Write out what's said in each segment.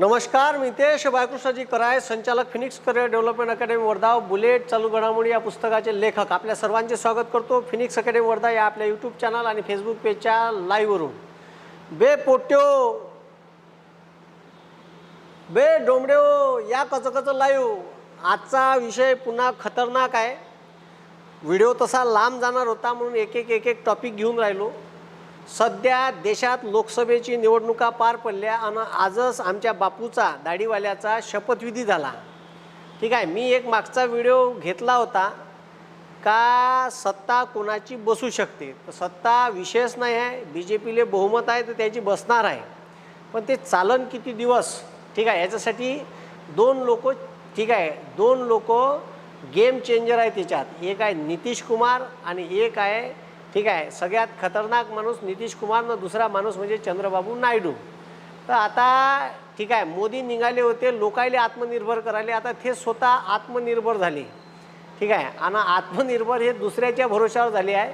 नमस्कार मितेश बाळकृष्णाजी कराय संचालक Phoenix career development academy Wardha bullet चालू घडामोडी या पुस्तकाचे लेखक. आपल्या सर्वांचे स्वागत करतो फिनिक्स अकॅडमी वर्धा या आपल्या यूट्यूब चॅनल आणि फेसबुक पेजच्या लाईव्हवरून बे पोट्यो बे डोंबड्यो या कचकच लाईव्ह आजचा विषय पुन्हा खतरनाक आहे. व्हिडिओ तसा लांब जाणार होता म्हणून एक एक एक एक टॉपिक घेऊन राहिलो. सध्या देशात लोकसभेची निवडणुका पार पडल्या आणि आजच आमच्या बापूचा दाढीवाल्याचा शपथविधी झाला. ठीक आहे मी एक मागचा व्हिडिओ घेतला होता. का सत्ता कोणाची बसू शकते? तर सत्ता विशेष नाही आहे. बी जे पीले बहुमत आहे तर त्याची बसणार आहे. पण ते चालन किती दिवस? ठीक आहे याच्यासाठी दोन लोक ठीक आहे दोन लोक गेम चेंजर आहे त्याच्यात. एक आहे नितीश कुमार आणि एक आहे ठीक आहे सगळ्यात खतरनाक माणूस नितीश कुमार न दुसरा माणूस म्हणजे चंद्रबाबू नायडू. तर आता ठीक आहे मोदी निघाले होते लोकायले आत्मनिर्भर करायले आता ते स्वतः आत्मनिर्भर झाले. ठीक आहे आणि आत्मनिर्भर हे दुसऱ्याच्या भरोशावर झाले आहे.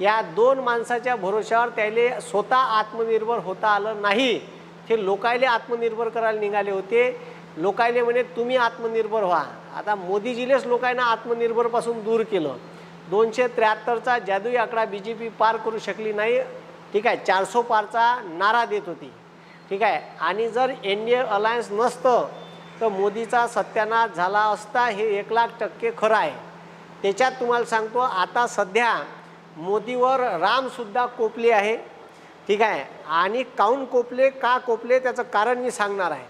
या दोन माणसाच्या भरोशावर त्याले स्वतः आत्मनिर्भर होता आलं नाही. ते लोकायले आत्मनिर्भर करायला निघाले होते. लोकायले म्हणे तुम्ही आत्मनिर्भर व्हा. आता मोदीजीलेच लोकांना आत्मनिर्भरपासून दूर केलं. दोनशे त्र्याहत्तरचा जादुई आकडा बी जे पी पार करू शकली नाही. ठीक आहे चारसो पारचा नारा देत होती. ठीक आहे आणि जर एन डी ए अलायन्स नसतं तर मोदीचा सत्यानाश झाला असता हे एक लाख टक्के खरं आहे. त्याच्यात तुम्हाला सांगतो आता सध्या मोदीवर रामसुद्धा कोपले आहे. ठीक आहे आणि काऊन कोपले का कोपले त्याचं कारण मी सांगणार आहे.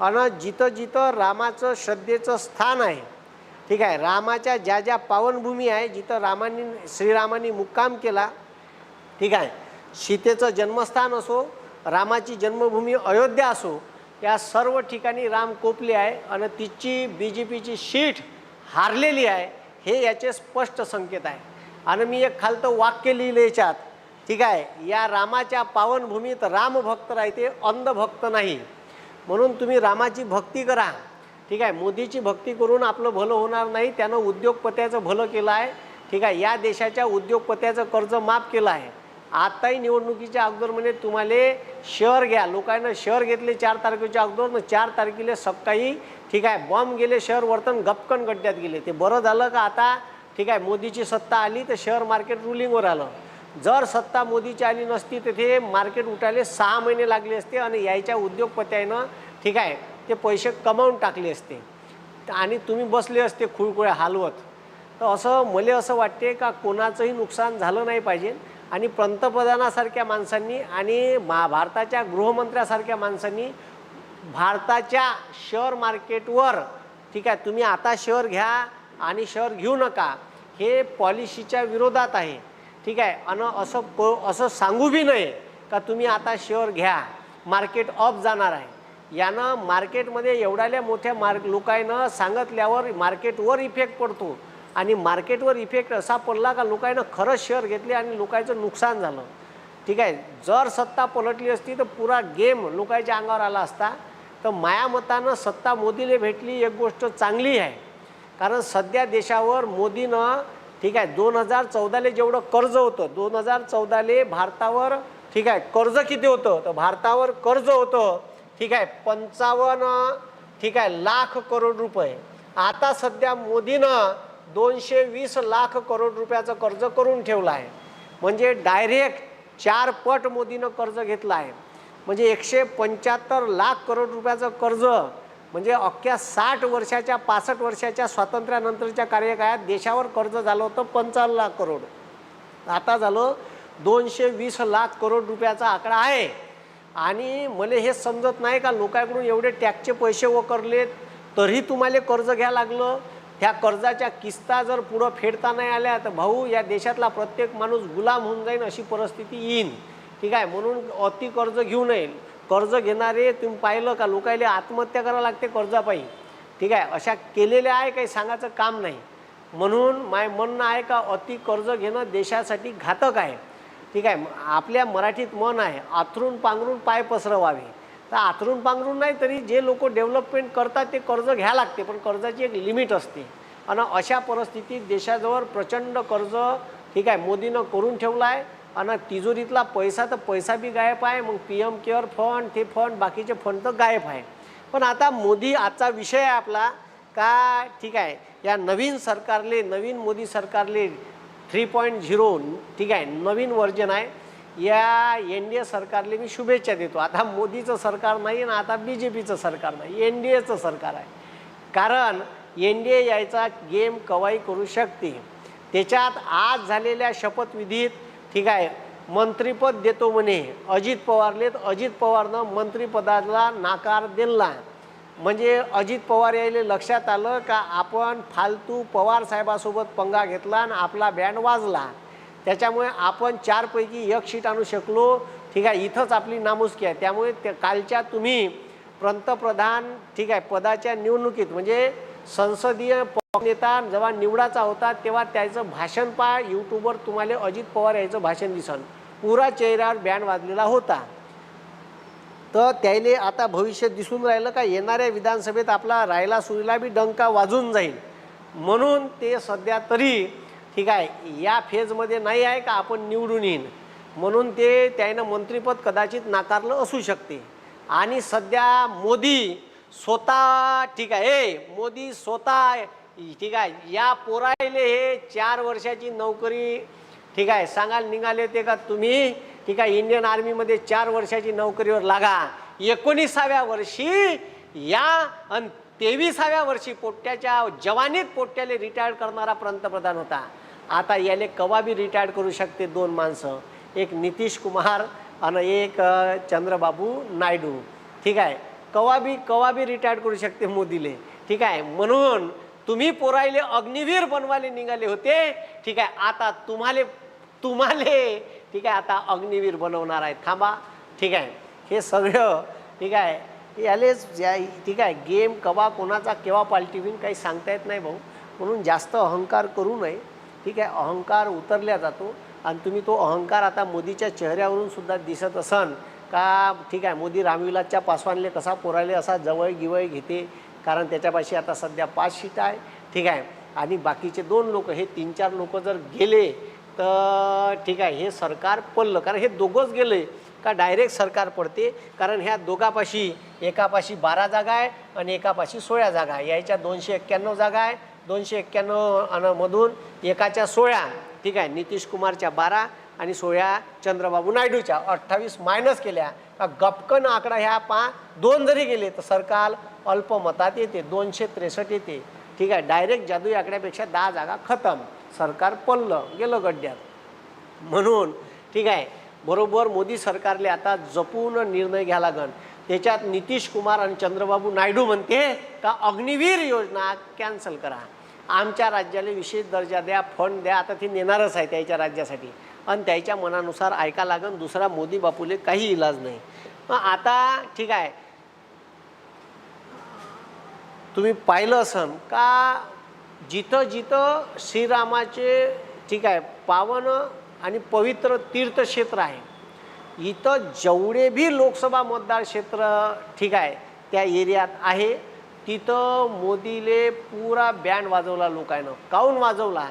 आणि जिथं जिथं रामाचं श्रद्धेचं स्थान आहे ठीक आहे रामाच्या ज्या ज्या पावनभूमी आहे जिथं रामानी श्रीरामानी मुक्काम केला ठीक आहे सीतेचं जन्मस्थान असो रामाची जन्मभूमी अयोध्या असो या सर्व ठिकाणी राम कोपले आहे आणि तिची बी जे पीची शीट हारलेली आहे हे याचे स्पष्ट संकेत आहे. आणि मी एक खालतं वाक्य लिहिलं याच्यात ठीक आहे या रामाच्या पावनभूमीत रामभक्त राहते अंधभक्त नाही. म्हणून तुम्ही रामाची भक्ती करा. ठीक आहे मोदीची भक्ती करून आपलं भलं होणार नाही त्यानं उद्योगपत्याचं भलं केलं आहे. ठीक आहे या देशाच्या उद्योगपत्याचं कर्ज माफ केलं आहे. आत्ताही निवडणुकीच्या अगोदर म्हणे तुम्हाला शहर घ्या. लोकांना शहर घेतले चार तारखेच्या अगोदर न चार तारखेला सकाळी ठीक आहे बॉम्ब गेले शहर वर्तन गपकन गड्ड्यात गेले. ते बरं झालं का आता? ठीक आहे मोदीची सत्ता आली तर शेअर मार्केट रुलिंगवर आलं. जर सत्ता मोदीची आली नसती तर ते मार्केट उठायला सहा महिने लागले असते आणि यायच्या उद्योगपत्यानं ठीक आहे ते पैसे कमावून टाकले असते. आणि तुम्ही बसले असते खुळखुळ्या हालवत. तर असं मला असं वाटते का कोणाचंही नुकसान झालं नाही पाहिजे. आणि पंतप्रधानासारख्या माणसांनी आणि मा भारताच्या गृहमंत्र्यासारख्या माणसांनी भारताच्या शेअर मार्केटवर ठीक आहे तुम्ही आता शेअर घ्या आणि शेअर घेऊ नका हे पॉलिसीच्या विरोधात आहे. ठीक आहे आणि असं प असं सांगू बी नये का तुम्ही आता शेअर घ्या. मार्केट ऑफ जाणार आहे. यानं मार्केटमध्ये एवढ्याल्या मोठ्या मार्क लोकांना सांगितल्यावर मार्केटवर इफेक्ट पडतो. आणि मार्केटवर इफेक्ट असा पडला का लोकांनं खरंच शेअर घेतले आणि लोकांचं नुकसान झालं. ठीक आहे जर सत्ता पलटली असती तर पुरा गेम लोकांच्या अंगावर आला असता. तर माया मतानं सत्ता मोदीला भेटली एक गोष्ट चांगली आहे. कारण सध्या देशावर मोदीनं ठीक आहे दोन हजार चौदाले जेवढं कर्ज होतं दोन हजार चौदाले भारतावर ठीक आहे कर्ज किती होतं? तर भारतावर कर्ज होतं. ठीक आहे पंचावन्न ठीक आहे लाख करोड रुपये. आता सध्या मोदीनं दोनशे वीस लाख करोड रुपयाचं कर्ज करून ठेवलं आहे. म्हणजे डायरेक्ट चार पट मोदीनं कर्ज घेतलं आहे. म्हणजे एकशे पंच्याहत्तर लाख करोड रुपयाचं कर्ज म्हणजे अख्ख्या साठ वर्षाच्या पासष्ट वर्षाच्या स्वातंत्र्यानंतरच्या कार्यकाळात देशावर कर्ज झालं होतं पंचावन्न लाख करोड. आता झालं दोनशे वीस लाख करोड रुपयाचा आकडा आहे. आणि मला हे समजत नाही का लोकांकडून एवढे टॅक्सचे पैसे वकरलेत तरी तुम्हाला कर्ज घ्या लागलं? त्या कर्जाच्या किस्ता जर पुढं फेडता नाही आल्या तर भाऊ या देशातला प्रत्येक माणूस गुलाम होऊन जाईल अशी परिस्थिती येईन. ठीक आहे? म्हणून अति कर्ज घेऊ नये. कर्ज घेणारे तुम्ही पाहिलं का लोकायला आत्महत्या करावं लागते कर्जापायी. ठीक आहे? अशा केलेल्या आहे काही सांगायचं काम नाही. म्हणून माय म्हणणं आहे का अति कर्ज घेणं देशासाठी घातक आहे. ठीक आहे आपल्या मराठीत मन आहे आथरून पांघरून पाय पसरवावे. तर आथरून पांघरून नाही तरी जे लोक डेव्हलपमेंट करतात ते कर्ज घ्या लागते पण कर्जाची एक लिमिट असते. आणि अशा परिस्थितीत देशाजवळ प्रचंड कर्ज ठीक आहे मोदीनं करून ठेवलं आहे. आणि तिजोरीतला पैसा तर पैसा बी गायब आहे. मग पी एम केअर फंड ते फंड बाकीचे फंड तर गायब आहे. पण आता मोदी आजचा विषय आहे आपला का ठीक आहे या नवीन सरकारले नवीन मोदी सरकारले थ्री पॉईंट झिरो ठीक आहे नवीन व्हर्जन आहे. या एन डी ए सरकारला मी शुभेच्छा देतो. आता मोदीचं सरकार नाही ना आता बी जे पीचं सरकार नाही. एन डी एचं सरकार आहे. कारण एन डी ए यायचा गेम कवाई करू शकते. त्याच्यात आज झालेल्या शपथविधीत ठीक आहे मंत्रिपद देतो म्हणे. अजित पवारलेत. अजित पवारनं मंत्रिपदाला नाकार दिला. म्हणजे अजित पवार यायले लक्षात आलं का आपण फालतू पवार साहेबासोबत पंगा घेतला आणि आपला बँड वाजला. त्याच्यामुळे आपण चारपैकी एक शीट आणू शकलो. ठीक आहे इथंच आपली नामुष्की आहे. त्यामुळे ते कालच्या तुम्ही पंतप्रधान ठीक आहे पदाच्या निवडणुकीत म्हणजे संसदीय नेता जेव्हा निवडाचा होता तेव्हा त्याचं भाषण पहा. यूट्यूबवर तुम्हाला अजित पवार याचं भाषण दिसन. पुरा चेहऱ्यावर बँड वाजलेला होता. तर त्याने आता भविष्य दिसून राहिलं का येणाऱ्या विधानसभेत आपला रायला सुरीला बी डंका वाजून जाईल. म्हणून ते सध्या तरी ठीक आहे या फेजमध्ये नाही आहे का आपण निवडून येईन. म्हणून ते त्यानं मंत्रिपद कदाचित नाकारलं असू शकते. आणि सध्या मोदी स्वतः ठीक आहे मोदी स्वतः ठीक आहे या पोरायले हे चार वर्षाची नोकरी ठीक आहे सांगायला निघाले ते का तुम्ही? ठीक आहे इंडियन आर्मीमध्ये चार वर्षाची नोकरीवर लागा. एकोणीसाव्या वर्षी या आणि तेविसाव्या वर्षी पोट्ट्याच्या जवानीत पोट्याले रिटायर्ड करणारा पंतप्रधान होता. आता याले कवा बी रिटायर्ड करू शकते दोन माणसं? एक नितीश कुमार आणि एक चंद्रबाबू नायडू. ठीक आहे? कवा बी कवा बी रिटायर्ड करू शकते मोदीले. ठीक आहे? म्हणून तुम्ही पोरायले अग्निवीर बनवायला निघाले होते. ठीक आहे? आता तुम्हाला तुम्हाले ठीक आहे आता अग्निवीर बनवणार आहे थांबा. ठीक आहे. हे सगळं ठीक आहे यालेच या ठीक आहे गेम कवा कोणाचा केव्हा पालटीवीन काही सांगता येत नाही भाऊ. म्हणून जास्त अहंकार करू नये. ठीक आहे अहंकार उतरल्या जातो. आणि तुम्ही तो अहंकार आता मोदीच्या चेहऱ्यावरून सुद्धा दिसत असन का ठीक आहे मोदी रामविलासच्या पासवानले कसा पोराले असा जवळ गिवळ घेते. कारण त्याच्यापाशी आता सध्या पाच सीट आहे. ठीक आहे. आणि बाकीचे दोन लोक हे तीन चार लोक जर गेले तर ठीक आहे हे सरकार पडलं. कारण हे दोघंच गेले का डायरेक्ट सरकार पडते. कारण ह्या दोघापाशी एकापाशी बारा जागा आहे आणि एकापाशी सोळा जागा आहे. याच्या दोनशे एक्क्याण्णव जागा आहे. दोनशे एक्क्याण्णव मधून एकाच्या सोळा ठीक आहे नितीश कुमारच्या बारा आणि सोळा चंद्रबाबू नायडूच्या. अठ्ठावीस मायनस केल्या. का गपकन आकडा ह्या पा दोन जरी गेले तर सरकार अल्पमतात येते. दोनशे त्रेसष्ट येते. ठीक आहे डायरेक्ट जादुई आकड्यापेक्षा दहा जागा खतम. सरकार पडलं गेलं गड्ड्यात. म्हणून ठीक आहे बरोबर मोदी सरकारले आता जपून निर्णय घ्या लागन. त्याच्यात नितीश कुमार आणि चंद्रबाबू नायडू म्हणते का अग्निवीर योजना कॅन्सल करा. आमच्या राज्याला विशेष दर्जा द्या फंड द्या आता ती नेणारच आहे त्याच्या राज्यासाठी. आणि त्याच्या मनानुसार ऐका लागन दुसरा मोदी बापूले काही इलाज नाही. मग आता ठीक आहे तुम्ही पाहिलं असन का जिथं जिथं श्रीरामाचे ठीक आहे पावन आणि पवित्र तीर्थक्षेत्र आहे इथं जेवढे बी लोकसभा मतदार क्षेत्र ठीक आहे त्या एरियात आहे तिथं मोदीले पुरा बँड वाजवला लोकांनं काऊन वाजवला?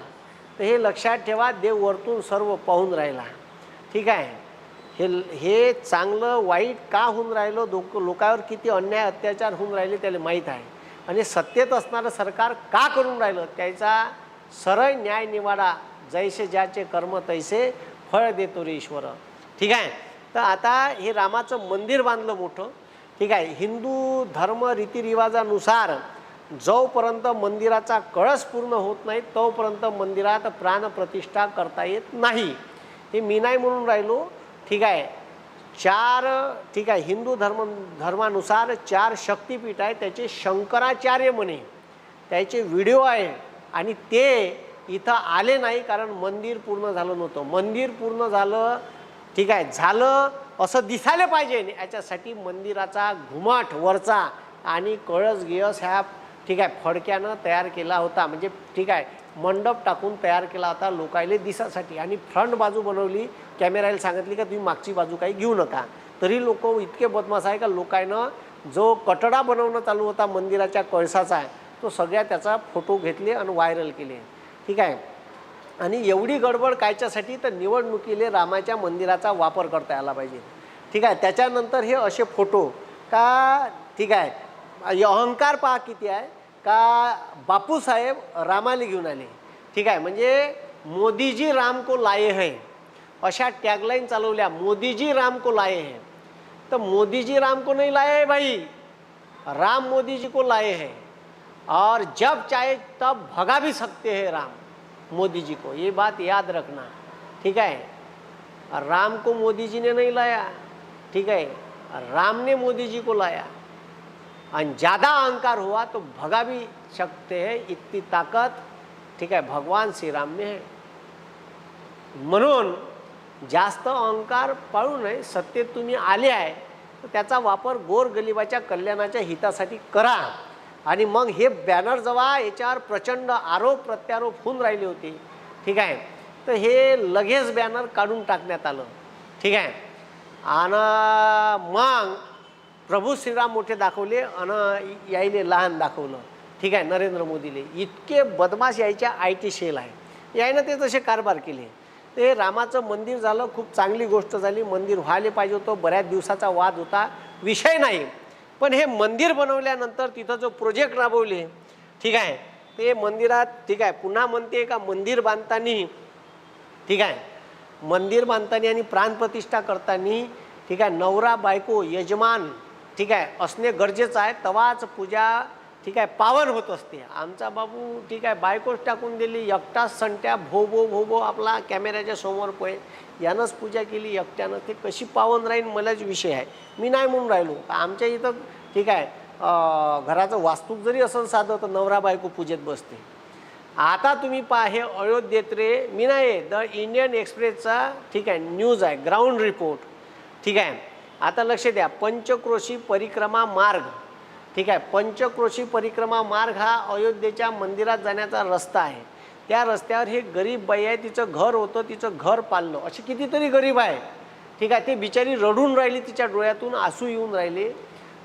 तर हे लक्षात ठेवा देव वरतून सर्व पाहून राहिला. ठीक आहे? हे हे चांगलं वाईट का होऊन राहिलं? लोक लोकांवर किती अन्याय अत्याचार होऊन राहिले त्याला माहीत आहे. आणि सत्तेत असणारं सरकार का करून राहिलं? त्याचा सरळ न्याय निवाडा जैसे ज्याचे कर्म तैसे फळ देतो रे ईश्वर. ठीक आहे? तर आता हे रामाचं मंदिर बांधलं मोठं. ठीक आहे? हिंदू धर्म रीतिरिवाजानुसार जोपर्यंत मंदिराचा कळस पूर्ण होत नाही तोपर्यंत मंदिरात प्राणप्रतिष्ठा करता येत नाही. हे मी नाही म्हणून राहिलो. ठीक आहे? चार ठीक आहे हिंदू धर्म धर्मानुसार चार शक्तिपीठ आहे त्याचे शंकराचार्य म्हणे. त्याचे व्हिडिओ आहे आणि ते इथं आले नाही कारण मंदिर पूर्ण झालं नव्हतं. मंदिर पूर्ण झालं ठीक आहे झालं असं दिसायला पाहिजे याच्यासाठी मंदिराचा घुमाट वरचा आणि कळस गिळस ह्या ठीक आहे फडक्यानं तयार केला होता. म्हणजे ठीक आहे मंडप टाकून तयार केला होता लोकायले दिसासाठी आणि फ्रंट बाजू बनवली. कॅमेराला सांगितली का तुम्ही मागची बाजू काही घेऊ नका. तरी लोक इतके बदमाश आहे का? लोकांना जो कटडा बनवणं चालू होता मंदिराच्या कळसाचा तो सगळ्या त्याचा फोटो घेतले आणि व्हायरल केले. ठीक आहे? आणि एवढी गडबड कायच्यासाठी तर निवडणुकीले रामाच्या मंदिराचा वापर करता आला पाहिजे. ठीक आहे? त्याच्यानंतर हे असे फोटो का ठीक आहे? अहंकार पहा किती आहे? का बापूसाहेब रामाला घेऊन आले. ठीक आहे? म्हणजे मोदीजी राम को लाये है. अशा टॅगलाईन चालवल्या मोदीजी राम को लाए है. तर मोदीजी राम को नहीं लाए है भाई. राम मोदी जी को लाए हैं. और जब चाहे तब भगा भी सकते हैं राम मोदी जी को. ये बात याद रखना. ठीक है? राम को मोदी जी ने नहीं लाया. ठीक है? राम ने मोदी जी को लाया. और ज़्यादा अहंकार हुआ तो भगा भी सकते हैं इतनी ताकत. ठीक है? भगवान श्री राम है. म्हणून जास्त अहंकार पाळू नये सत्तेत तुम्ही आले आहे तर त्याचा वापर गोरगलिबाच्या कल्याणाच्या हितासाठी करा. आणि मग हे बॅनर जेव्हा याच्यावर प्रचंड आरोप प्रत्यारोप होऊन राहिले होते ठीक आहे? तर हे लगेच बॅनर काढून टाकण्यात आलं ठीक आहे? आणि मग प्रभू श्रीराम मोठे दाखवले आणि यायले लहान दाखवलं ठीक आहे? नरेंद्र मोदीले. इतके बदमाश यायच्या आय टी शेल आहे. यायनं ते तसे कारभार केले. ते रामाचं मंदिर झालं खूप चांगली गोष्ट झाली. मंदिर व्हायला पाहिजे होतं. बऱ्याच दिवसाचा वाद होता. विषय नाही. पण हे मंदिर बनवल्यानंतर तिथं जो प्रोजेक्ट राबवले ठीक आहे. ते मंदिरात ठीक आहे पुन्हा म्हणते का मंदिर बांधताना ठीक आहे. मंदिर बांधताना आणि प्राणप्रतिष्ठा करताना ठीक आहे नवरा बायको यजमान ठीक आहे असणे गरजेचं आहे. तवाच पूजा ठीक आहे पावन होत असते. आमचा बाबू ठीक आहे बायकोच टाकून दिली एकटाच संट्या भो भो भो भो आपला कॅमेऱ्याच्या समोर पोय यानंच पूजा केली एकट्यानं. ते कशी पावन राहील मलाच विषय आहे. मी नाही म्हणून राहिलो. आमच्या इथं ठीक आहे घराचं वास्तूक जरी असं साधं तर नवरा बायको पूजेत बसते. आता तुम्ही पहा हे अयोध्येत रे मी नाही द इंडियन एक्सप्रेसचा ठीक आहे न्यूज आहे ग्राउंड रिपोर्ट ठीक आहे. आता लक्ष द्या पंचक्रोशी परिक्रमा मार्ग. ठीक आहे. पंचक्रोशी परिक्रमा मार्ग हा अयोध्येच्या मंदिरात जाण्याचा रस्ता आहे. त्या रस्त्यावर हे गरीब बाई आहे तिचं घर होतं तिचं घर पाळलं असे कितीतरी गरीब आहे. ठीक आहे ती बिचारी रडून राहिली तिच्या डोळ्यातून आसू येऊन राहिले.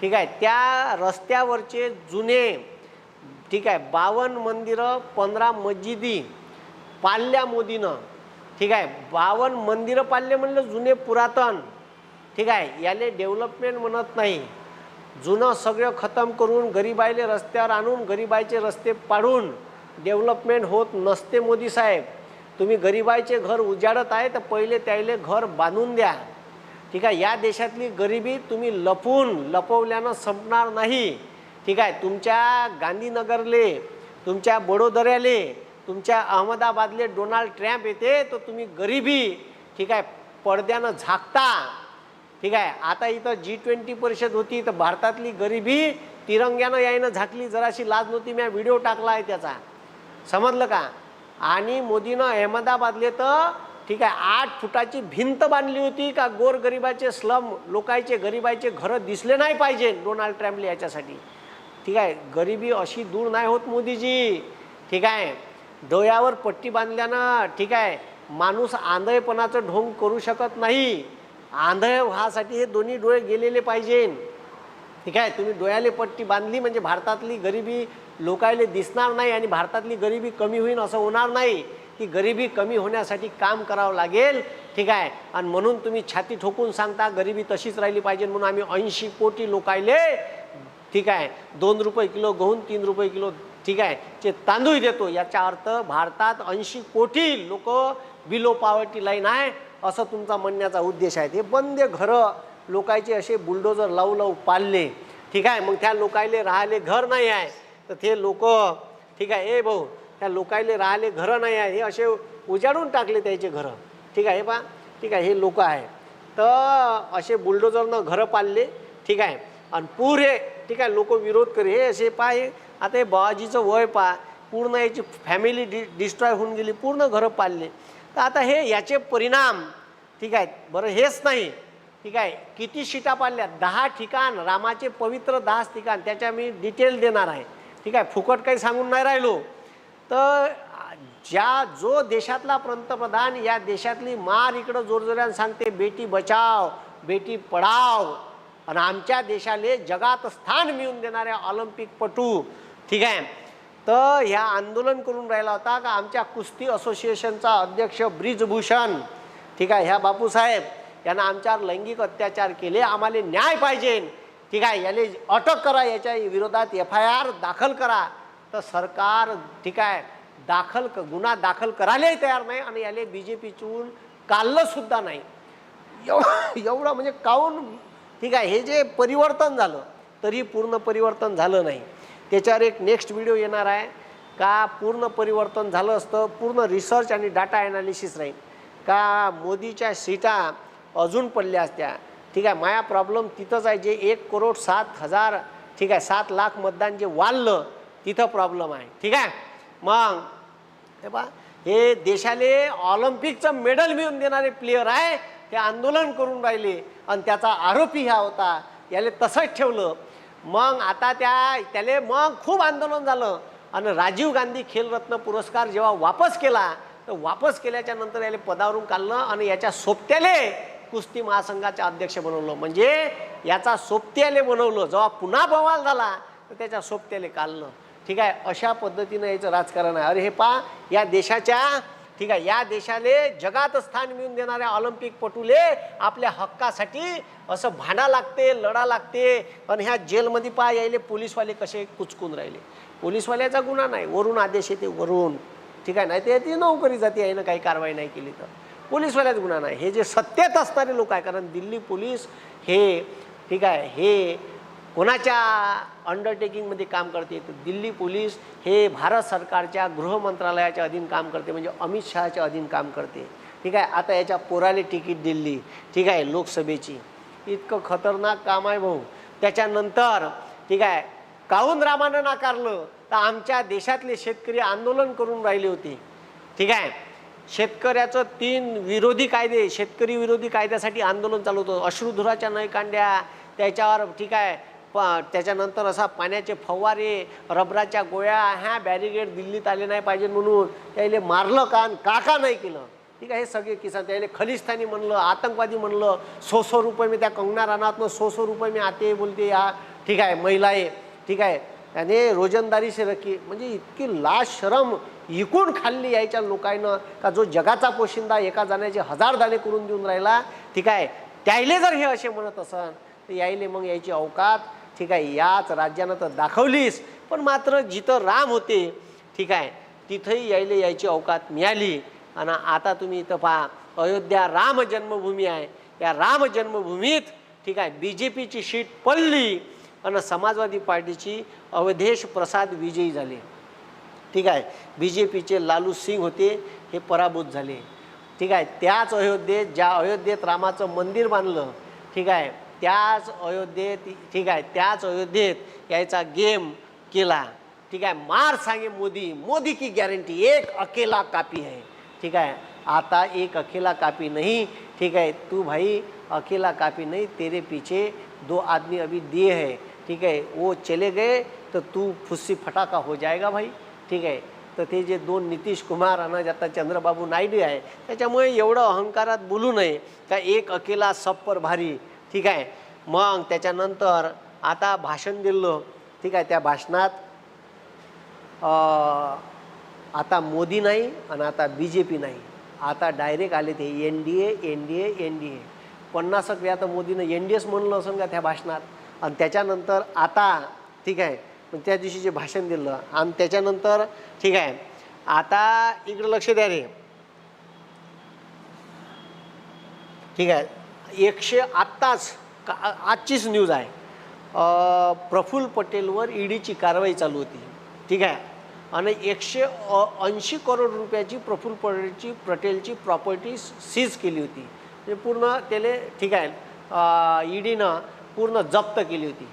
ठीक आहे त्या रस्त्यावरचे जुने ठीक आहे बावन्न मंदिरं पंधरा मस्जिदी पाळल्या मोदीनं. ठीक आहे बावन्न मंदिरं पाळले म्हणलं जुने पुरातन. ठीक आहे याले डेव्हलपमेंट म्हणत नाही. जुनं सगळं खतम करून गरीबाईले रस्त्यावर आणून गरीबाईचे रस्ते पाडून डेव्हलपमेंट होत नसते मोदी साहेब. तुम्ही गरीबाईचे घर उजाडत आहे तर पहिले त्याले घर बांधून द्या. ठीक आहे या देशातली गरिबी तुम्ही लपून लपवल्यानं संपणार नाही. ठीक आहे तुमच्या गांधीनगरले तुमच्या बडोदऱ्याले तुमच्या अहमदाबादले डोनाल्ड ट्रॅम्प येते तर तुम्ही गरिबी ठीक आहे पडद्यानं झाकता. ठीक आहे आता इथं जी ट्वेंटी परिषद होती तर भारतातली गरिबी तिरंग्यानं यायनं झाकली जराशी लाज नव्हती मी व्हिडिओ टाकला आहे त्याचा. समजलं का? आणि मोदीनं अहमदाबादले तर ठीक आहे आठ फुटाची भिंत बांधली होती का गोरगरिबाचे स्लम लोकांचे गरिबाचे घरं दिसले नाही पाहिजे डोनाल्ड ट्रम्पले याच्यासाठी. ठीक आहे गरिबी अशी दूर नाही होत मोदीजी. ठीक आहे डोळ्यावर पट्टी बांधल्यानं ठीक आहे माणूस आंधळेपणाचं ढोंग करू शकत नाही. आंधळ व्हासाठी हे दोन्ही डोळे गेलेले पाहिजे ठीक आहे? तुम्ही डोळ्याले पट्टी बांधली म्हणजे भारतातली गरिबी लोकायले दिसणार नाही आणि भारतातली गरिबी कमी होईल असं होणार नाही. ती गरिबी कमी होण्यासाठी काम करावं लागेल. ठीक आहे? आणि म्हणून तुम्ही छाती ठोकून सांगता गरिबी तशीच राहिली पाहिजे म्हणून आम्ही ऐंशी कोटी लोकायले ठीक आहे? दोन रुपये किलो गहून तीन रुपये किलो ठीक आहे? जे तांदूळ देतो याचा अर्थ भारतात ऐंशी कोटी लोक बिलो पॉवर्टी लाईन आहे. असं तुमचा म्हणण्याचा उद्देश आहे. ते बंद घरं लोकांचे असे बुलडोजर लावू लावू पाळले ठीक आहे? मग त्या लोकायले राहिले घर नाही आहे. तर ते लोक ठीक आहे? ए भाऊ त्या लोकायले राहिले घरं नाही आहे. हे असे उजाडून टाकले त्याचे घरं. ठीक आहे? पा ठीक आहे? हे लोक आहे. तर असे बुलडोजरनं घरं पाळले ठीक आहे? आणि पूर हे ठीक आहे? लोक विरोध करे. हे असे पा हे. आता हे बाजीचं वय पा पूर्ण याची फॅमिली डि डिस्ट्रॉय होऊन गेली. पूर्ण घरं पाळले तर आता हे याचे परिणाम ठीक आहे बरं हेच नाही ठीक आहे किती शिटा पाडल्या? दहा ठिकाण रामाचे पवित्र दहा ठिकाण त्याच्या मी डिटेल देणार आहे. ठीक आहे फुकट काही सांगून नाही राहिलो. तर ज्या जो देशातला पंतप्रधान या देशातली मार इकडं जोरजोऱ्यानं सांगते बेटी बचाव बेटी पढाव आणि आमच्या देशाले जगात स्थान मिळून देणाऱ्या ऑलिम्पिकपटू ठीक आहे. तर ह्या आंदोलन करून राहिला होता का आमच्या कुस्ती असोसिएशनचा अध्यक्ष ब्रिजभूषण ठीक आहे ह्या बापूसाहेब यांना आमच्यावर लैंगिक अत्याचार केले आम्हाला न्याय पाहिजे. ठीक आहे याले अटक करा याच्या विरोधात एफ आय आर दाखल करा. तर सरकार ठीक आहे दाखल क- गुन्हा दाखल करायलाही तयार नाही आणि याले बी जे पीचून काललंसुद्धा नाही. एव- एवढं म्हणजे काऊन ठीक आहे हे जे परिवर्तन झालं तरी पूर्ण परिवर्तन झालं नाही. त्याच्यावर एक नेक्स्ट व्हिडिओ येणार आहे. का पूर्ण परिवर्तन झालं असतं पूर्ण रिसर्च आणि डाटा ॲनालिसिस राहील. का मोदीच्या सीटा अजून पडल्या असत्या. ठीक आहे माया प्रॉब्लेम तिथंच आहे जे एक करोड सात हजार ठीक आहे सात लाख मतदान जे वाढलं तिथं प्रॉब्लेम आहे. ठीक आहे? मग हे बा हे देशाले ऑलिम्पिकचं मेडल मिळून देणारे प्लेयर आहे ते आंदोलन करून राहिले. आणि त्याचा आरोपी हा होता. याले तसंच ठेवलं. मग आता त्या त्याले मग खूप आंदोलन झालं. आणि राजीव गांधी खेलरत्न पुरस्कार जेव्हा वापस केला तर वापस केल्याच्यानंतर याले पदावरून काढलं आणि याच्या सोबत्याले कुस्ती महासंघाचे अध्यक्ष बनवलं. म्हणजे याचा सोबत्याले बनवलं. जेव्हा पुन्हा बवाल झाला तर त्याच्या सोबत्याले काढलं. ठीक आहे? अशा पद्धतीनं याचं राजकारण आहे. अरे हे पा या देशाच्या ठीक आहे या देशाले जगात स्थान मिळून देणाऱ्या ऑलिम्पिक पटूले आपल्या हक्कासाठी असं भांडा लागते लढा लागते आणि ह्या जेलमध्ये पाय यायले पोलीसवाले कसे कुचकून राहिले? पोलीसवाल्याचा गुन्हा नाही वरून आदेश येते वरून. ठीक आहे नाही ते ती नोकरी जाते यानं काही कारवाई नाही केली तर. पोलीसवाल्याच गुन्हा नाही. हे जे सत्तेत असणारे लोक आहे कारण दिल्ली पोलीस हे ठीक आहे हे कोणाच्या अंडरटेकिंगमध्ये काम करते? तर दिल्ली पोलीस हे भारत सरकारच्या गृह मंत्रालयाच्या अधीन काम करते म्हणजे अमित शहाच्या अधीन काम करते. ठीक आहे? आता याच्या पोराले तिकीट दिली ठीक आहे? लोकसभेची. इतकं खतरनाक काम आहे भाऊ. त्याच्यानंतर ठीक आहे? काहून रामानं नाकारलं? तर आमच्या देशातले शेतकरी आंदोलन करून राहिले होते. ठीक आहे? शेतकऱ्याचं तीन विरोधी कायदे शेतकरी विरोधी कायद्यासाठी आंदोलन चालू होतं. अश्रुधुराच्या नयकांड्या त्याच्यावर ठीक आहे? प त्याच्यानंतर असा पाण्याचे फवारे रबराच्या गोळ्या ह्या बॅरिगेड दिल्लीत आले नाही पाहिजे म्हणून त्याला मारलं का आणि का का नाही केलं? ठीक आहे हे सगळे किसान त्याला खलिस्तानी म्हणलं आतंकवादी म्हणलं सो सो रुपये मी त्या कंगना रानातनं सो सो रुपये मी आते बोलते या ठीक आहे महिला आहे ठीक आहे. त्याने रोजंदारी रकी म्हणजे इतकी लाश शरम इकून खाल्ली यायच्या लोकांना का जो जगाचा पोशिंदा एका जाण्याचे हजार दाणे करून देऊन राहिला ठीक आहे. त्याईले जर हे असे म्हणत असन तर यायले मग यायची अवकात ठीक आहे याच राज्यानं तर दाखवलीस. पण मात्र जिथं राम होते ठीक आहे तिथंही यायला यायची अवकात मिळाली. आणि आता तुम्ही इथं पहा अयोध्या राम जन्मभूमी आहे. या राम जन्मभूमीत ठीक आहे बी जे पीची शीट पडली आणि समाजवादी पार्टीची अवधेश प्रसाद विजयी झाले. ठीक आहे बी जे पीचे लालू सिंग होते हे पराभूत झाले. ठीक आहे त्याच अयोध्येत ज्या अयोध्येत रामाचं मंदिर बांधलं ठीक आहे त्याच अयोध्येत ठीक आहे त्याच अयोध्येत यायचा गेम केला. ठीक आहे मार सांगे मोदी. मोदी की गॅरंटी एक अकेला कापी आहे. ठीक आहे आता एक अकेला कापी नहीं. ठीक आहे तू भाई अकेला कापी नहीं तेरे पीछे दो आदमी अभी दिए हैं. ठीक आहे वो चले गए तो तू फुस्सी फटाका हो जाएगा भाई. ठीक आहे तर ते जे दोन नितीश कुमार आणि आता चंद्रबाबू नायडू आहे त्याच्यामुळे एवढं अहंकारात बोलू नये. का एक अकेला सप्पर भारी ठीक आहे. मग त्याच्यानंतर आता भाषण दिलं. ठीक आहे त्या भाषणात आता मोदी नाही आणि आता बी जे पी नाही. आता डायरेक्ट आले ते N D A N D A N D A. पन्नास वेळा तर मोदीनं एन डी एस म्हणलं असं का त्या भाषणात? आणि त्याच्यानंतर आता ठीक आहे मग त्या दिवशी जे भाषण दिलं आणि त्याच्यानंतर ठीक आहे आता इकडं लक्ष द्या रे. ठीक आहे एकशे आत्ताच का आजचीच न्यूज आहे. प्रफुल्ल पटेलवर ईडीची कारवाई चालू होती. ठीक आहे? आणि एकशे ऐंशी करोड रुपयाची प्रफुल्ल पटेलची पटेलची प्रॉपर्टी सीज केली होती. म्हणजे पूर्ण त्याले ठीक आहे ईडीनं पूर्ण जप्त केली होती.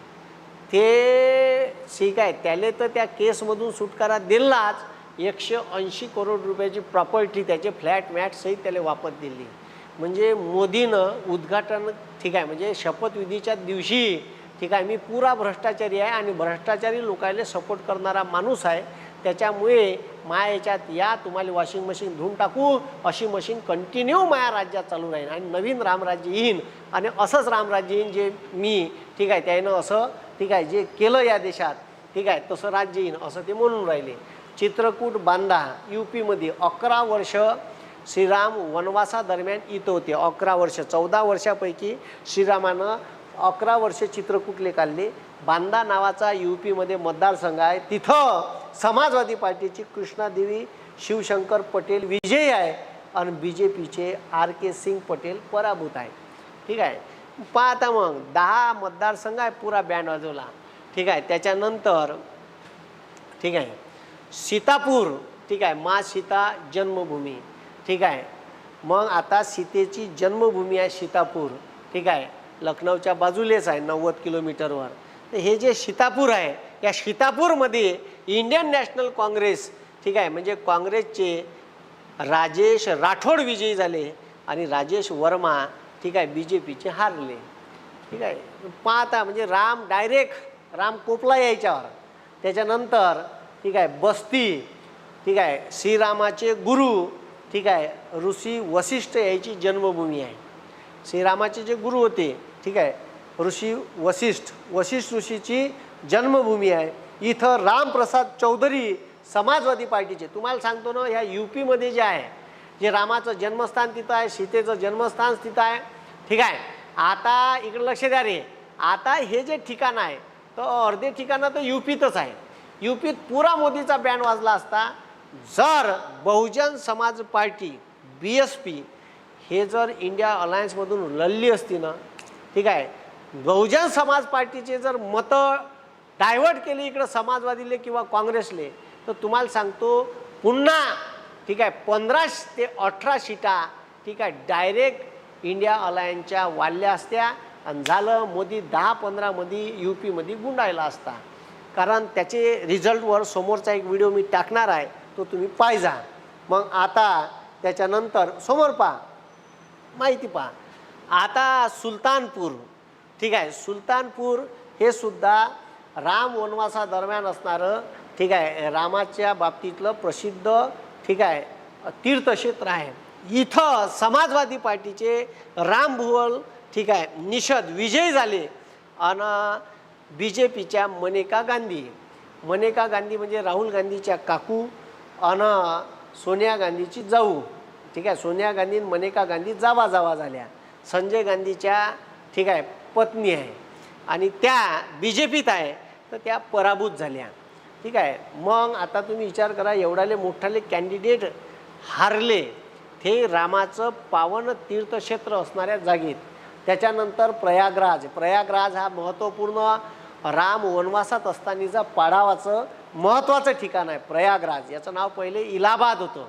ते ठीक आहे त्याले तर त्या केसमधून सुटकारा दिलाच. एकशे ऐंशी करोड रुपयाची प्रॉपर्टी त्याचे फ्लॅट मॅट सहित त्याला वापस दिली. म्हणजे मोदीनं उद्घाटन ठीक आहे म्हणजे शपथविधीच्या दिवशी ठीक आहे मी पुरा भ्रष्टाचारी आहे आणि भ्रष्टाचारी लोकांना सपोर्ट करणारा माणूस आहे. त्याच्यामुळे माया याच्यात या तुम्हाला वॉशिंग मशीन धुवून टाकू अशी मशीन कंटिन्यू माया राज्यात चालू राहील आणि नवीन रामराज्य येईन. आणि असंच रामराज्य येईन जे मी ठीक आहे त्यानं असं ठीक आहे जे केलं या देशात ठीक आहे तसं राज्य येईन असं ते म्हणून राहिले. चित्रकूट बांधा यू पीमध्ये अकरा वर्ष श्रीराम वनवासादरम्यान इथं होते. अकरा वर्ष चौदा वर्षापैकी श्रीरामानं अकरा वर्ष चित्रकूटले काढले. बांदा नावाचा यू पीमध्ये मतदारसंघ आहे. तिथं समाजवादी पार्टीची कृष्णादेवी शिवशंकर पटेल विजयी आहे आणि बी जे पीचे आर के सिंग पटेल पराभूत आहे. ठीक आहे? पाहता मग दहा मतदारसंघ आहे पुरा बँड वाजवला. ठीक आहे? त्याच्यानंतर ठीक आहे? सीतापूर ठीक आहे? मा सीता जन्मभूमी. ठीक आहे. मग आता सीतेची जन्मभूमी आहे सीतापूर. ठीक आहे. लखनौच्या बाजूलेच आहे नव्वद किलोमीटरवर. तर हे जे सीतापूर आहे या सीतापूरमध्ये इंडियन नॅशनल काँग्रेस ठीक आहे म्हणजे काँग्रेसचे राजेश राठोड विजयी झाले आणि राजेश वर्मा ठीक आहे बी जे पीचे हारले. ठीक आहे. पाहता म्हणजे राम डायरेक्ट राम कोपला यायच्यावर. त्याच्यानंतर ठीक आहे बस्ती ठीक आहे श्रीरामाचे गुरु ठीक आहे ऋषी वसिष्ठ याची जन्मभूमी आहे. श्रीरामाचे जे गुरु होते ठीक आहे ऋषी वसिष्ठ वसिष्ठ ऋषीची जन्मभूमी आहे. इथं रामप्रसाद चौधरी समाजवादी पार्टीचे तुम्हाला सांगतो ना ह्या यू पीमध्ये जे आहे जे रामाचं जन्मस्थान तिथं आहे सीतेचं जन्मस्थान तिथं आहे ठीक आहे. आता इकडे लक्ष द्या रे आता हे जे ठिकाण आहे तर अर्धे ठिकाणं तर यू पीतच आहे. यू पीत पुरा मोदीचा बँड वाजला असता जर बहुजन समाज पार्टी बी एस पी हे जर इंडिया अलायन्समधून लढली असती ना ठीक आहे बहुजन समाज पार्टीचे जर मतं डायव्हर्ट केली इकडं समाजवादीले किंवा काँग्रेसले तर तुम्हाला सांगतो पुन्हा ठीक आहे पंधरा ते अठरा सीटा ठीक आहे डायरेक्ट इंडिया अलायन्सच्या वाढल्या असत्या आणि झालं मोदी दहा पंधरामध्ये यू पीमध्ये गुंडायला असता. कारण त्याचे रिझल्टवर समोरचा एक व्हिडिओ मी टाकणार आहे तो तुम्ही पाहिजा मग आता त्याच्यानंतर समोर पहा. माहिती पहा. आता सुलतानपूर ठीक आहे सुलतानपूर हे सुद्धा राम वनवासादरम्यान असणारं ठीक आहे रामाच्या बाबतीतलं प्रसिद्ध ठीक आहे तीर्थक्षेत्र आहे. इथं समाजवादी पार्टीचे रामभुवल ठीक आहे निषद विजयी झाले. आणि बी जे पीच्या मनेका गांधी. मनेका गांधी म्हणजे राहुल गांधीच्या काकू आणि सोनिया गांधीची जाऊ. ठीक आहे सोनिया गांधी मनेका गांधी जावा जावा झाल्या. संजय गांधीच्या ठीक आहे पत्नी आहे. आणि त्या बी जे पीत आहे तर त्या पराभूत झाल्या. ठीक आहे मग आता तुम्ही विचार करा एवढाले मोठाले कॅन्डिडेट हारले ते रामाचं पावन तीर्थक्षेत्र असणाऱ्या जागेत. त्याच्यानंतर प्रयागराज. प्रयागराज हा महत्त्वपूर्ण राम वनवासात असतानाचा पाडावाचं महत्त्वाचं ठिकाण आहे प्रयागराज. याचं नाव पहिले इलाहाबाद होतं.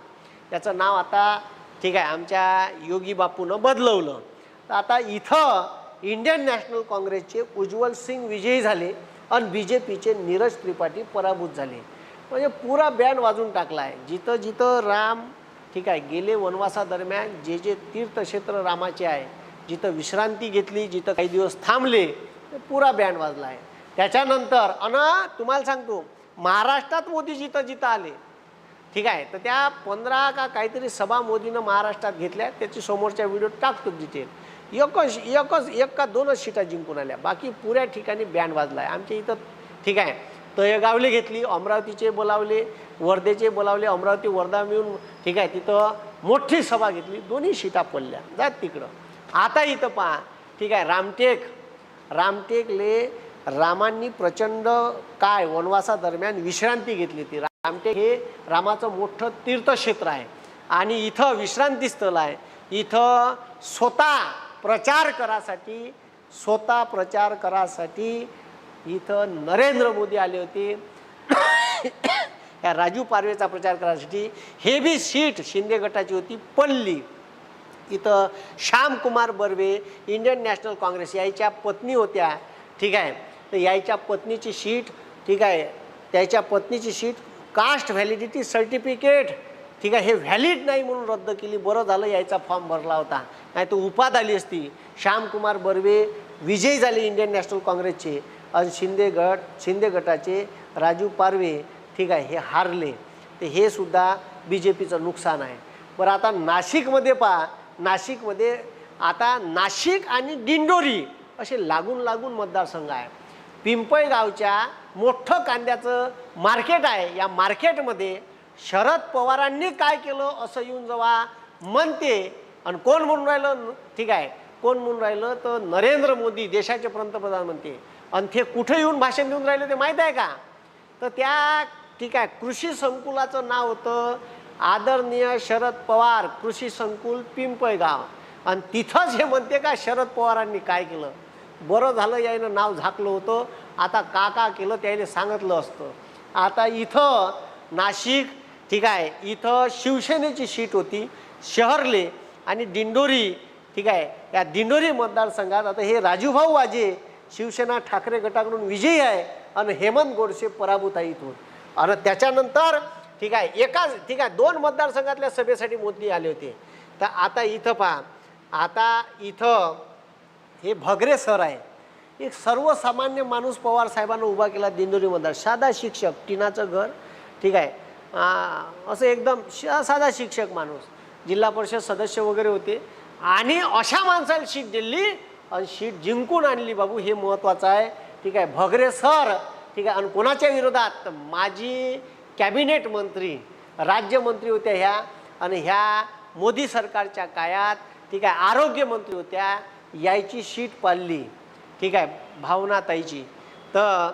त्याचं नाव आता ठीक आहे आमच्या योगी बापूनं बदलवलं. तर आता इथं इंडियन नॅशनल काँग्रेसचे उज्ज्वल सिंग विजयी झाले आणि बी जे पीचे नीरज त्रिपाठी पराभूत झाले. म्हणजे पुरा बँड वाजून टाकला आहे जिथं जिथं राम ठीक आहे गेले वनवासादरम्यान जे जे तीर्थक्षेत्र रामाचे आहे जिथं विश्रांती घेतली जिथं काही दिवस थांबले ते पुरा बँड वाजला आहे त्याच्यानंतर अन तुम्हाला सांगतो महाराष्ट्रात मोदी जिथं जिथं आले ठीक आहे तर त्या पंधरा का काहीतरी सभा मोदीनं महाराष्ट्रात घेतल्या त्याची समोरच्या व्हिडिओ टाकतो डिटेल एकच एकच एक का दोनच सीटा जिंकून आल्या बाकी पुऱ्या ठिकाणी बँड वाजला आहे आमच्या इथं ठीक आहे तळेगावले घेतली अमरावतीचे बोलावले वर्धेचे बोलावले अमरावती वर्धा मिळून ठीक आहे तिथं मोठी सभा घेतली दोन्ही सीटा पडल्या जात तिकडं. आता इथं पहा ठीक आहे रामटेक रामटेकले रामांनी प्रचंड काय वनवासादरम्यान विश्रांती घेतली ती रामटेक हे रामाचं मोठं तीर्थक्षेत्र आहे. आणि इथं विश्रांतीस्थळ आहे. इथं स्वतः प्रचार करासाठी स्वतः प्रचार करासाठी इथं नरेंद्र मोदी आले होते. या राजू पारवेचा प्रचार करायसाठी. हे बी सीट शिंदे गटाची होती पल्ली. इथं Shyamkumar Barve Indian National Congress यायच्या पत्नी होत्या. ठीक आहे. तर यायच्या पत्नीची शीट ठीक आहे त्याच्या पत्नीची शीट कास्ट व्हॅलिडिटी सर्टिफिकेट ठीक आहे हे व्हॅलिड नाही म्हणून रद्द केली बरं झालं यायचा फॉर्म भरला होता. नाही तर उपात आली असती. श्यामकुमार बर्वे विजयी झाले इंडियन नॅशनल काँग्रेसचे आणि शिंदे गट शिंदे गटाचे राजू पारवे ठीक आहे हे हारले. तर हे सुद्धा बी जे पीचं नुकसान आहे. बरं आता नाशिकमध्ये पहा. नाशिकमध्ये आता नाशिक आणि दिंडोरी असे लागून लागून मतदारसंघ आहे पिंपळगावच्या मोठं कांद्याचं मार्केट आहे. या मार्केटमध्ये शरद पवारांनी काय केलं असं येऊन जेव्हा म्हणते. आणि कोण म्हणून राहिलं? ठीक आहे. कोण म्हणून राहिलं? तर नरेंद्र मोदी देशाचे पंतप्रधान म्हणते आणि ते कुठे येऊन भाषण देऊन राहिले ते माहीत आहे का? तर त्या ठीक आहे कृषी संकुलाचं नाव होतं आदरणीय शरद पवार कृषी संकुल पिंपळगाव. आणि तिथंच हे म्हणते का शरद पवारांनी काय केलं? बरं झालं यायनं नाव झाकलं होतं. आता का का केलं त्याने सांगितलं असतं. आता इथं नाशिक ठीक आहे इथं शिवसेनेची सीट होती शहरले आणि दिंडोरी ठीक आहे या दिंडोरी मतदारसंघात आता हे राजूभाऊ वाजे शिवसेना ठाकरे गटाकडून विजयी आहे आणि हेमंत गोडसे पराभूत आहे इथून. आणि त्याच्यानंतर ठीक आहे एकाच ठीक आहे दोन मतदारसंघातल्या सभेसाठी मोदी आले होते. तर आता इथं पहा आता इथं हे भगरे सर आहे. एक सर्वसामान्य माणूस पवार साहेबांना उभा केला दिंडोरी मतदार. साधा शिक्षक टिनाचं घर ठीक आहे. असं एकदम श- साधा शिक्षक माणूस. जिल्हा परिषद सदस्य वगैरे होते. आणि अशा माणसाला शीट दिली आणि शीट जिंकून आणली बाबू हे महत्त्वाचं आहे. ठीक आहे भगरे सर ठीक आहे आणि कोणाच्या विरोधात? माजी कॅबिनेट मंत्री राज्यमंत्री होत्या ह्या. आणि ह्या मोदी सरकारच्या काळात ठीक आहे आरोग्यमंत्री होत्या. यायची शीट पाळली ठीक आहे भावनाताईची. तर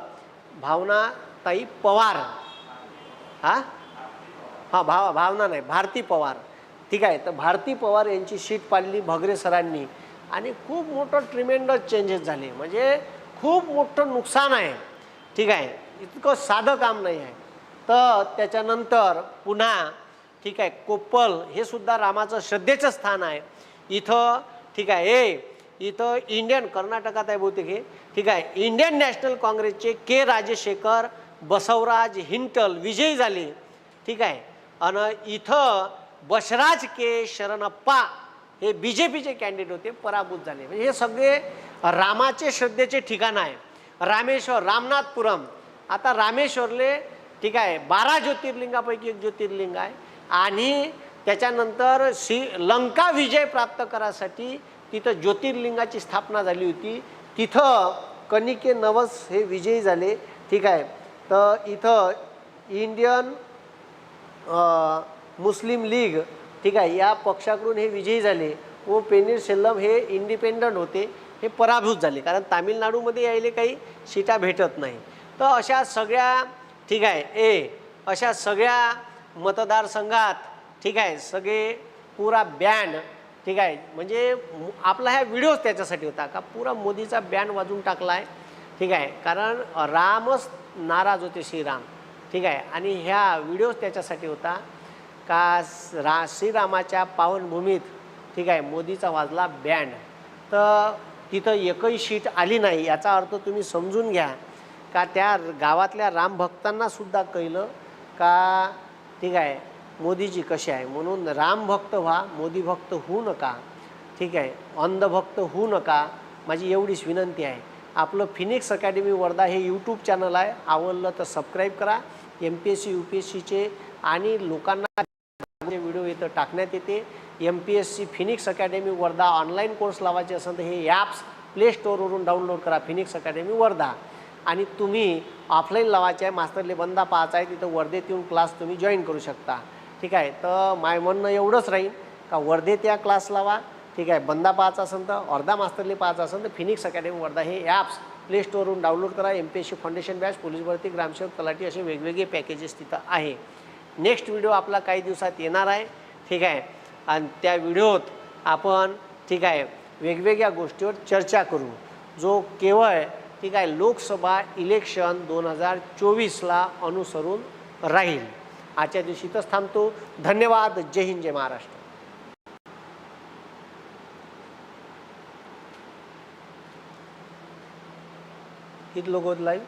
भावनाताई पवार. हा? हा भाव भावना नाही भारती पवार. ठीक आहे तर भारती पवार यांची शीट पाडली भगरे सरांनी. आणि खूप मोठं ट्रिमेंडस चेंजेस झाले. म्हणजे खूप मोठं नुकसान आहे. ठीक आहे इतकं साधं काम नाही आहे. तर त्याच्यानंतर पुन्हा ठीक आहे कोप्पल हे सुद्धा रामाचं श्रद्धेचं स्थान आहे. इथं ठीक आहे ए इथं इंडियन कर्नाटकात आहे बहुतेक हे. ठीक आहे. इंडियन नॅशनल काँग्रेसचे के राजशेखर बसवराज हिंटल विजयी झाले. ठीक आहे. आणि इथं बसराज के शरणप्पा हे बी जे पीचे कॅन्डिडेट होते पराभूत झाले. म्हणजे हे सगळे रामाचे श्रद्धेचे ठिकाण आहे. रामेश्वर रामनाथपुरम. आता रामेश्वरले ठीक आहे बारा ज्योतिर्लिंगापैकी एक ज्योतिर्लिंग आहे. आणि त्याच्यानंतर श्री लंका विजय प्राप्त करायसाठी तिथं ज्योतिर्लिंगाची स्थापना झाली होती. तिथं कनिके नवस हे विजयी झाले. ठीक आहे. तर इथं इंडियन मुस्लिम लीग ठीक आहे या पक्षाकडून हे विजयी झाले. व पेनीर सेल्लम हे इंडिपेंडंट होते. हे पराभूत झाले. कारण तामिळनाडूमध्ये यायले काही सीटा भेटत नाही. तर अशा सगळ्या ठीक आहे ए अशा सगळ्या मतदारसंघात ठीक आहे सगळे पुरा बँड ठीक आहे? म्हणजे आपला ह्या व्हिडिओज त्याच्यासाठी होता का? पुरा मोदीचा बँड वाजून टाकला आहे ठीक आहे? कारण रामच नाराज होते श्रीराम. ठीक आहे? आणि ह्या व्हिडिओज त्याच्यासाठी होता का रा श्रीरामाच्या पावनभूमीत ठीक आहे मोदीचा वाजला बँड तर तिथं एकही शीट आली नाही याचा अर्थ तुम्ही समजून घ्या. का त्या गावातल्या रामभक्तांनासुद्धा कळलं का? ठीक आहे? मोदीजी कसे आहे? म्हणून रामभक्त व्हा मोदी भक्त होऊ नका ठीक आहे? अंधभक्त होऊ नका माझी एवढीच विनंती आहे. आपलं फिनिक्स अकॅडमी वर्धा हे यूट्यूब चॅनल आहे. आवडलं तर सबस्क्राईब करा. M P S C U P S सीचे आणि लोकांना व्हिडिओ इथं टाकण्यात येते M P S C Phoenix academy Wardha online course लावायचे असेल तर हे ॲप्स प्ले स्टोअरवरून डाउनलोड करा फिनिक्स अकॅडमी वर्धा. आणि तुम्ही ऑफलाईन लावायचे आहे मास्तरले बंदा पाहायचा आहे तिथं वर्धेत येऊन क्लास तुम्ही जॉईन करू शकता. ठीक आहे. तर माय म्हणणं एवढंच राहील का वर्धेत या क्लास लावा. ठीक आहे. बंदा पाहायचा असेल तर अर्धा मास्तरले पाहायचं असेल तर फिनिक्स अकॅडमी वर्धा हे ॲप्स प्ले स्टोरवरून डाउनलोड करा. M P S C foundation batch police भरती ग्रामसेवक तलाठी असे वेगवेगळे पॅकेजेस तिथं आहे. नेक्स्ट व्हिडिओ आपला काही दिवसात येणार आहे. ठीक आहे. आणि त्या व्हिडिओत आपण ठीक आहे वेगवेगळ्या गोष्टीवर चर्चा करू. जो केवळ ठीक आहे लोकसभा इलेक्शन दोन हजार चोवीसला अनुसरून राहील. आजच्या दिवशी इथंच थांबतो. धन्यवाद. जय हिंद जय महाराष्ट्र. किती लोगोद लाईव्ह